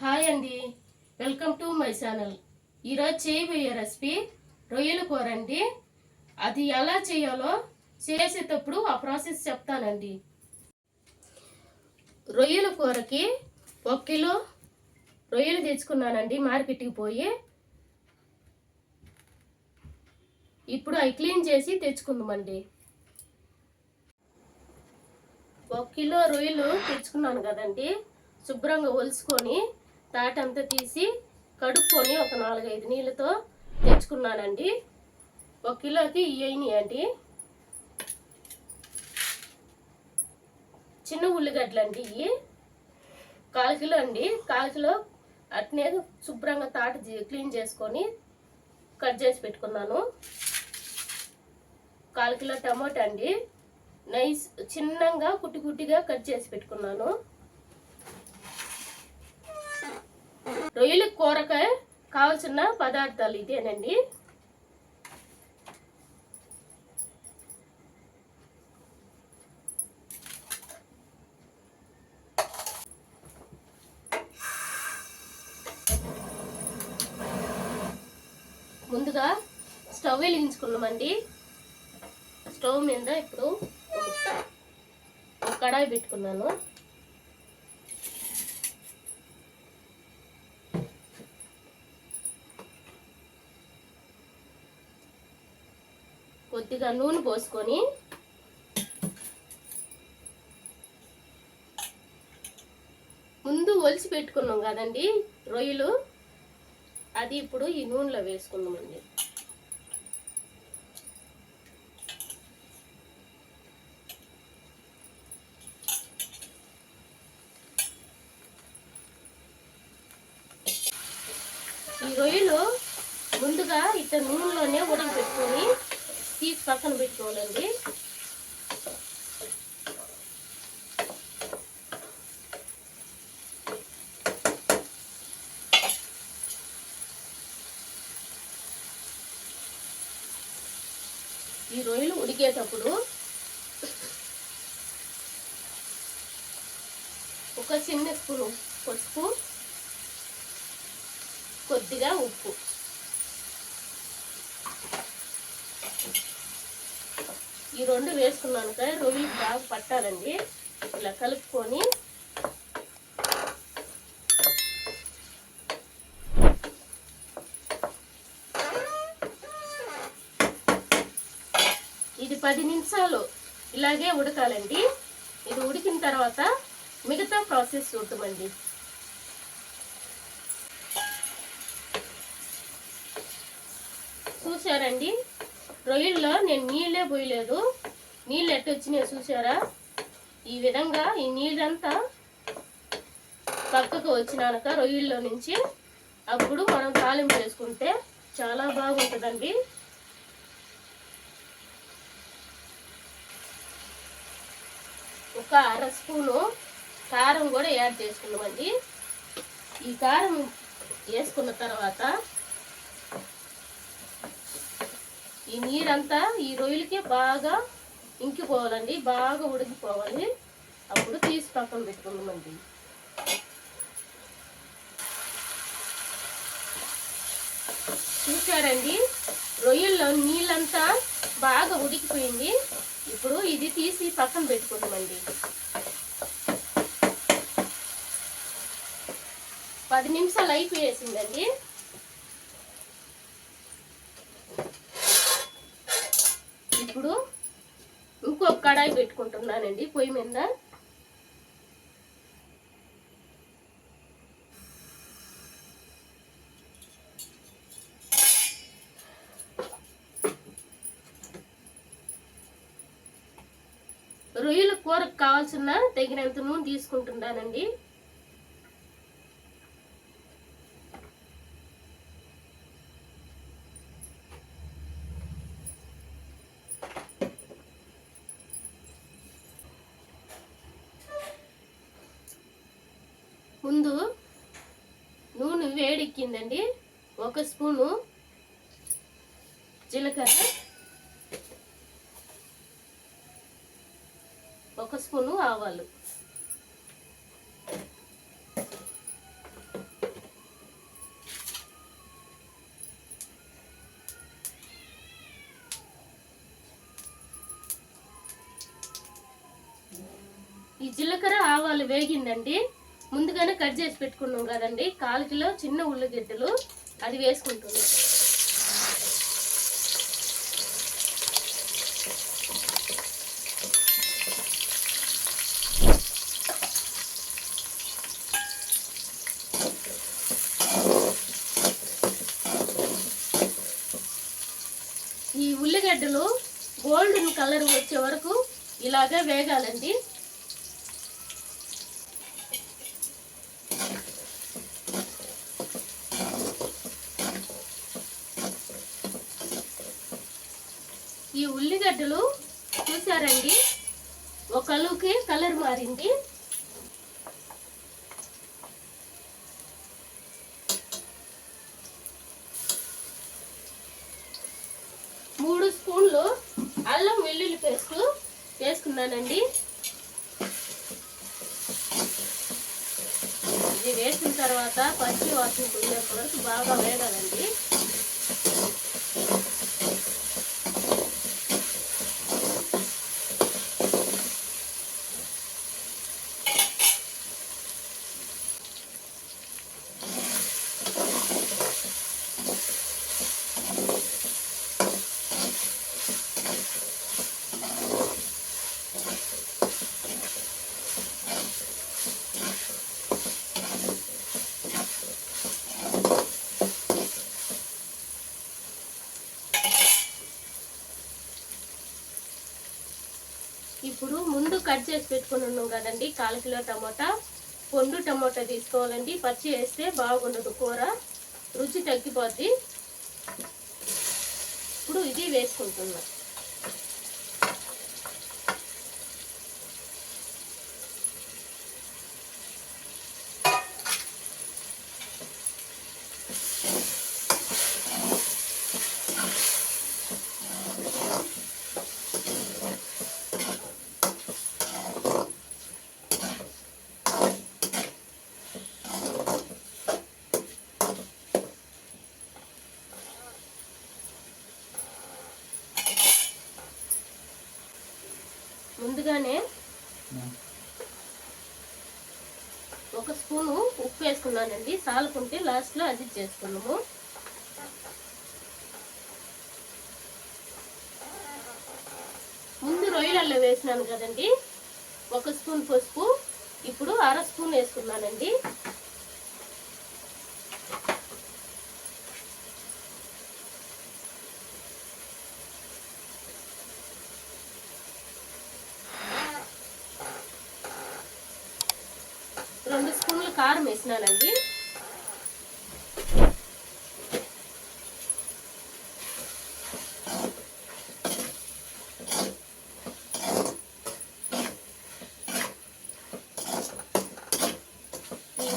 Hi అండి. Welcome to my channel. ఈరోజు చేయబోయే రెసిపీ రొయ్యల కూర అండి. అది ఎలా చేయాలో చేసేటప్పుడు ఆ ప్రాసెస్ చెప్తానండి. రొయ్యల కూరకి ఒక కిలో రొయ్యలు తెచ్చుకున్నానండి మార్కెట్కి పోయి. ఇప్పుడు అవి క్లీన్ చేసి తెచ్చుకుందామండి. ఒక కిలో రొయ్యలు తెచ్చుకున్నాను కదండి. శుభ్రంగా ఒలుసుకొని తాటంతా తీసి కడుక్కొని ఒక నాలుగైదు నీళ్ళతో తెచ్చుకున్నానండి. ఒక కిలోకి ఇవన్నీ అండి. చిన్న ఉల్లిగడ్డలు అండి ఇవి. కాల్ కిలో అండి. కాల్కిలో అట్నే శుభ్రంగా తాట క్లీన్ చేసుకొని కట్ చేసి పెట్టుకున్నాను. కాల్ కిలో టమాటా అండి. నైస్ చిన్నగా కుట్టి కుట్టిగా కట్ చేసి పెట్టుకున్నాను. రొయ్యల కూరక కావాల్సిన పదార్థాలు ఇదేనండి. ముందుగా స్టవ్ వెలిగించుకున్నామండి. స్టవ్ మీద ఇప్పుడు కడాయి పెట్టుకున్నాను. కొద్దిగా నూనె పోసుకొని ముందు ఒలిచి పెట్టుకున్నాం కదండి రొయ్యలు. అది ఇప్పుడు ఈ నూనెలో వేసుకుందామండి. ఈ రొయ్యలు ముందుగా ఇట్లా నూనెలోనే ఉడకపెట్టుకొని పెట్టుకొని తీసి పక్కన పెట్టుకోవాలండి. ఈ రొయ్యలు ఉడికేటప్పుడు ఒక చిన్న స్పూన్ పసుపు కొద్దిగా ఉప్పు. రెండు వేసుకున్నాను కదా రొయ్యలు బాగా పట్టాలండి. ఇలా కలుపుకొని ఇది పది నిమిషాలు ఇలాగే ఉడకాలండి. ఇది ఉడికిన తర్వాత మిగతా ప్రాసెస్ చూద్దామండి. చూసారండి? రొయ్యల్లో నేను నీళ్ళే పోయలేదు. నీళ్ళు ఎట్టు వచ్చినాయి చూసారా? ఈ విధంగా ఈ నీళ్ళంతా పక్కకు వచ్చినాక రొయ్యల్లో నుంచి అప్పుడు మనం తాలింపు వేసుకుంటే చాలా బాగుంటుందండి. ఒక అర స్పూను కారం కూడా యాడ్ చేసుకున్నామండి. ఈ కారం వేసుకున్న తర్వాత ఈ నీరంతా ఈ రొయ్యలకి బాగా ఇంకిపోవాలండి బాగా ఉడికిపోవాలి. అప్పుడు తీసి పక్కన పెట్టుకుందామండి. చూసారండి రొయ్యల్లో నీళ్ళంతా బాగా ఉడికిపోయింది. ఇప్పుడు ఇది తీసి పక్కన పెట్టుకుందామండి. పది నిమిషాలు అయిపోయేసిందండి. ఇప్పుడు ఇంకొక కడాయి పెట్టుకుంటున్నానండి. పొయ్యి మీద. రొయ్యల కూరకు కావాల్సిన తగినంత నూనె తీసుకుంటున్నానండి. ముందు నూనె వేడెక్కిందండి. ఒక స్పూను జీలకర్ర. ఒక స్పూను ఆవాలు. ఈ జీలకర్ర ఆవాలు వేగిందండి. ముందుగానే కట్ చేసి పెట్టుకున్నాం కదండి. కాలు కిలో చిన్న ఉల్లిగడ్డలు అది వేసుకుంటున్నాం. ఈ ఉల్లిగడ్డలు గోల్డెన్ కలర్ వచ్చే వరకు ఇలాగే వేగాలండి. ఈ ఉల్లిగడ్డలు చూసారండి ఒకళ్ళకి కలర్ మారింది. మూడు స్పూన్లు అల్లం వెల్లుల్లి పేస్ట్ వేసుకున్నానండి. ఇది వేసిన తర్వాత పచ్చి వాసన పోయేంత వరకు బాగా వేగాలండి ఇప్పుడు ముందు కట్ చేసి పెట్టుకుని ఉన్నాం కదండి. కాల్ కిలో టమోటా పొండు టమోటా తీసుకోవాలండి. పచ్చి వేస్తే బాగుండదు కూర. రుచి తగ్గిపోద్ది. ఇప్పుడు ఇది వేసుకుంటున్నాను ముందుగానే ఒక స్పూను ఉప్పు వేసుకున్నానండి. సాలుకుంటే లాస్ట్లో అది చేసుకున్నాము. ముందు రొయ్యలలో వేసినాను కదండి. ఒక స్పూన్ పసుపు ఇప్పుడు అర స్పూన్ వేసుకున్నానండి రెండు స్పూన్లు కారం వేసినానండి.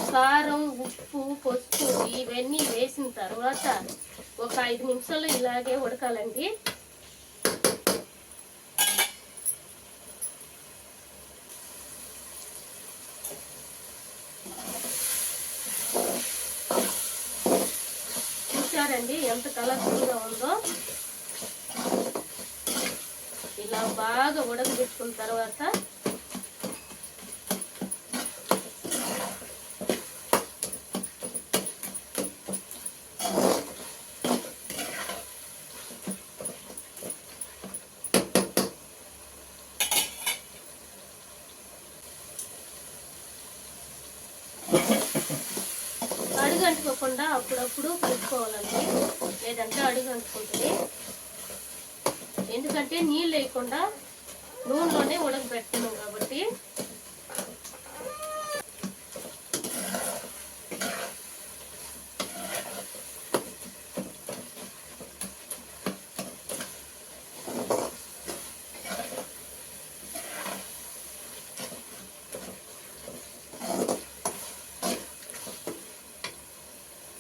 కారం ఉప్పు పసుపు ఇవన్నీ వేసిన తర్వాత ఒక ఐదు నిమిషాలు ఇలాగే ఉడకాలండి చూసారండి ఎంత కలర్ఫుల్గా ఉందో. ఇలా బాగా ఉడకబెట్టుకున్న తర్వాత అడుగు అంటుకోకుండా అప్పుడప్పుడు కలుపుకోవాలండి. లేదంటే అడుగు అంటుకుంటుంది ఎందుకంటే నీళ్ళు లేకుండా నూనెలోనే ఉడకబెట్టి కాబట్టి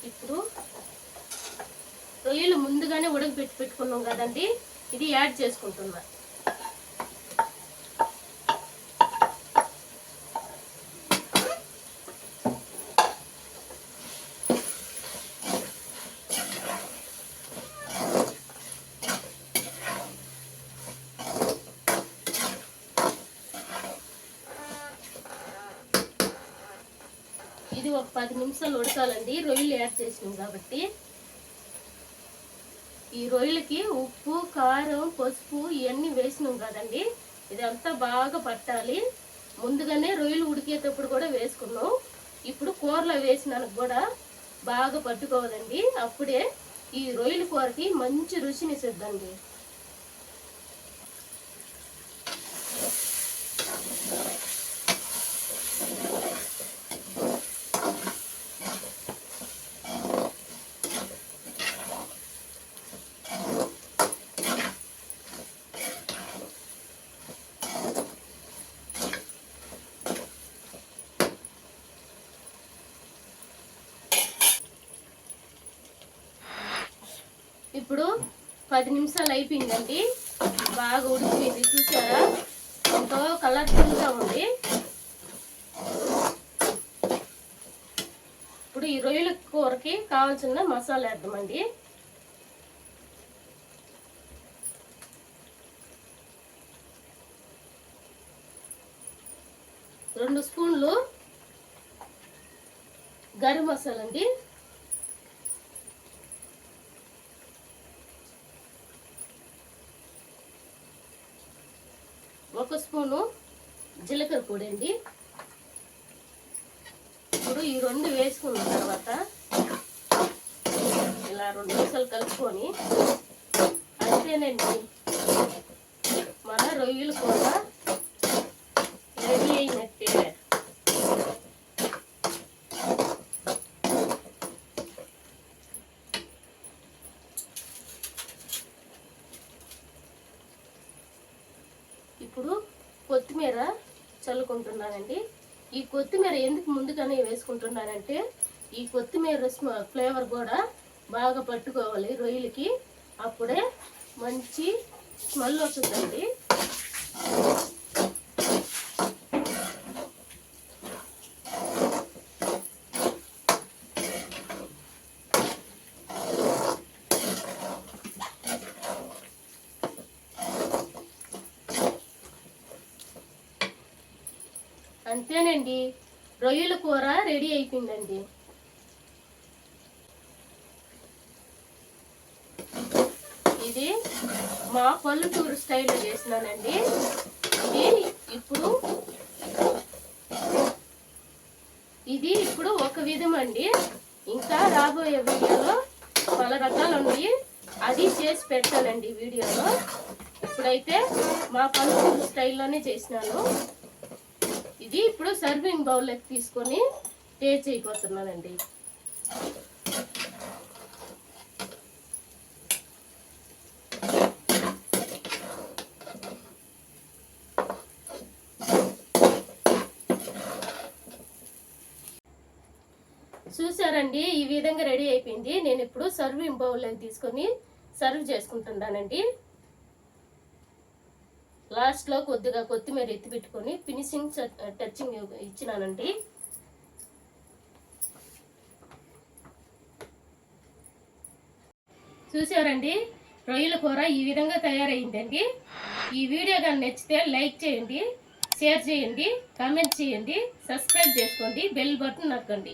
ఇప్పుడు రొయ్యలు ముందుగానే ఉడకబెట్టి పెట్టుకున్నాం కదండి. ఇది యాడ్ చేసుకుంటున్నా. ఇది ఒక పది నిమిషాలు ఉడకాలండి. రొయ్యలు యాడ్ చేసినాం కాబట్టి. ఈ రొయ్యలకి ఉప్పు కారం పసుపు ఇవన్నీ వేసినాం కదండి. ఇదంతా బాగా పట్టాలి. ముందుగానే రొయ్యలు ఉడికేటప్పుడు కూడా వేసుకున్నాం. ఇప్పుడు కూరలో వేసినానికి కూడా బాగా పట్టుకోవాలండి. అప్పుడే ఈ రొయ్యల కూరకి మంచి రుచిని ఇప్పుడు పది నిమిషాలు అయిపోయిందండి. బాగా ఉడికిపోయింది చూసారా? ఎంతో కలర్ఫుల్గా ఉంది. ఇప్పుడు ఈ రొయ్యల కూరకి కావాల్సిన మసాలా వేద్దామండి. రెండు స్పూన్లు గరం మసాలా అండి. ఒక స్పూను జీలకర్ర పొడి అండి. ఇప్పుడు ఈ రెండు వేసుకున్న తర్వాత ఇలా రెండు నిమిషాలు కలుపుకొని అంతేనండి. మన రొయ్యలు కూడా రెడీ అయినట్టే ఇప్పుడు కొత్తిమీర చల్లుకుంటున్నానండి. ఈ కొత్తిమీర ఎందుకు ముందుగానే వేసుకుంటున్నానంటే ఈ కొత్తిమీర స్మ- ఫ్లేవర్ కూడా బాగా పట్టుకోవాలి రొయ్యలకి. అప్పుడే మంచి స్మెల్ వస్తుందండి. అంతేనండి. రొయ్యల కూర రెడీ అయిపోయిందండి. ఇది మా పల్లెటూరు స్టైల్లో చేసినానండి ఇది ఇప్పుడు ఇది ఇప్పుడు ఒక విధం అండి ఇంకా రాబోయే వీడియోలో పలు రకాలు ఉన్నాయి. అది చేసి పెట్టాలండి వీడియోలో. ఇప్పుడైతే మా పల్లెటూరు స్టైల్లోనే చేసినాను. ఇది ఇప్పుడు సర్వింగ్ బౌల్లోకి తీసుకొని టేస్ట్ చేయబోతున్నానండి. చూసారండి ఈ విధంగా రెడీ అయిపోయింది. నేను ఇప్పుడు సర్వింగ్ బౌల్లోకి తీసుకొని సర్వ్ చేసుకుంటున్నానండి. లాస్ట్లో కొద్దిగా కొత్తిమీర ఎత్తి పెట్టుకొని ఫినిషింగ్ టచింగ్ uh, ఇచ్చినానండి. చూసారండి? రొయ్యల కూర ఈ విధంగా తయారైందండి. ఈ వీడియో కానీ నచ్చితే లైక్ చేయండి షేర్ చేయండి కామెంట్ చేయండి సబ్స్క్రైబ్ చేసుకోండి బెల్ బటన్ నొక్కండి.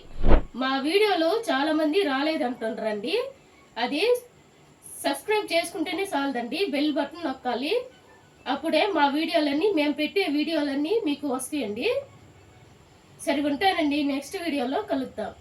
మా వీడియోలో చాలామంది రాలేదంటుండ్రండి. అది సబ్స్క్రైబ్ చేసుకుంటేనే చాలదండి బెల్ బటన్ నొక్కాలి. అప్పుడే మా వీడియోలన్నీ మేము పెట్టే వీడియోలన్నీ మీకు వస్తాయండి. సరే ఉంటానండి. నెక్స్ట్ వీడియోలో కలుద్దాం.